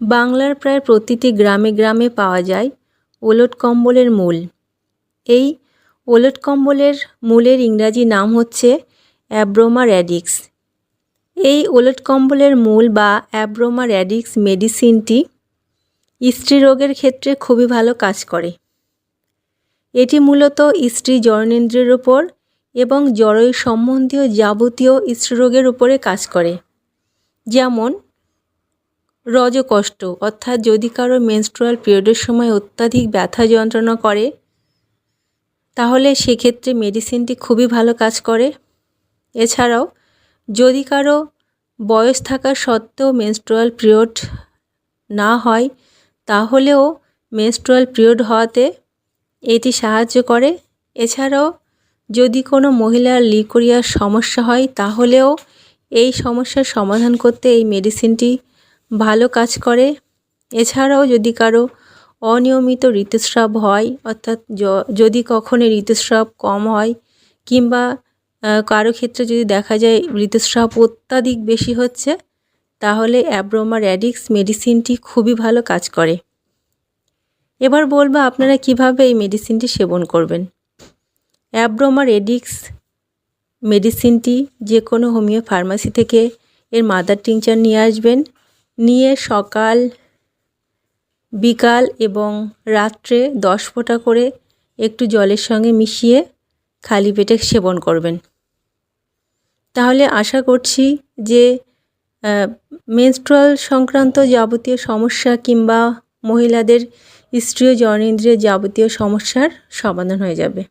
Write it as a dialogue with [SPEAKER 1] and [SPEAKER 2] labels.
[SPEAKER 1] বাংলার প্রায় প্রতিটি গ্রামে গ্রামে পাওয়া যায় ওলট কম্বলের মূল। এই ওলট কম্বলের মূলের ইংরাজি নাম হচ্ছে অ্যাব্রোমা র্যাডিক্স। এই ওলট কম্বলের মূল বা অ্যাব্রোমা র্যাডিক্স মেডিসিনটি স্ত্রীরোগের ক্ষেত্রে খুবই ভালো কাজ করে। এটি মূলত স্ত্রী জননেন্দ্রের ওপর এবং জরয় সম্বন্ধীয় যাবতীয় স্ত্রীরোগের উপরে কাজ করে। যেমন রজকষ্ট। অর্থাৎ যদি কারও মেনস্ট্রুয়াল পিরিয়ডের সময় অত্যাধিক ব্যথা যন্ত্রণা করে, তাহলে সেক্ষেত্রে মেডিসিনটি খুবই ভালো কাজ করে। এছাড়াও, যদি কারও বয়স থাকা সত্ত্বেও মেনস্ট্রুয়াল পিরিয়ড না হয়, তাহলেও মেনস্ট্রুয়াল পিরিয়ড হওয়াতে এটি সাহায্য করে। এছাড়াও, যদি কোনো মহিলার লিকোরিয়ার সমস্যা হয়, তাহলেও এই সমস্যার সমাধান করতে এই মেডিসিনটি ভালো কাজ করে। এছাড়াও যদি কারও অনিয়মিত ঋতুস্রাব হয়, অর্থাৎ যদি কখনো ঋতুস্রাব কম হয় কিংবা কারও ক্ষেত্রে যদি দেখা যায় ঋতুস্রাব অত্যাধিক বেশি হচ্ছে, তাহলে অ্যাব্রোমা র্যাডিক্স মেডিসিনটি খুবই ভালো কাজ করে। এবার বলব আপনারা কীভাবে এই মেডিসিনটি সেবন করবেন। অ্যাব্রোমা রেডিক্স মেডিসিনটি যে কোনো হোমিও ফার্মাসি থেকে এর মাদার টিংচার নিয়ে আসবেন। নিয়ে সকাল, বিকাল এবং রাত্রে দশ ফোঁটা করে একটু জলের সঙ্গে মিশিয়ে খালি পেটে সেবন করবেন। তাহলে আশা করছি যে মেনস্ট্রুয়াল সংক্রান্ত যাবতীয় সমস্যা কিংবা মহিলাদের স্ত্রী ও জনেন্দ্রিয় যাবতীয় সমস্যার সমাধান হয়ে যাবে।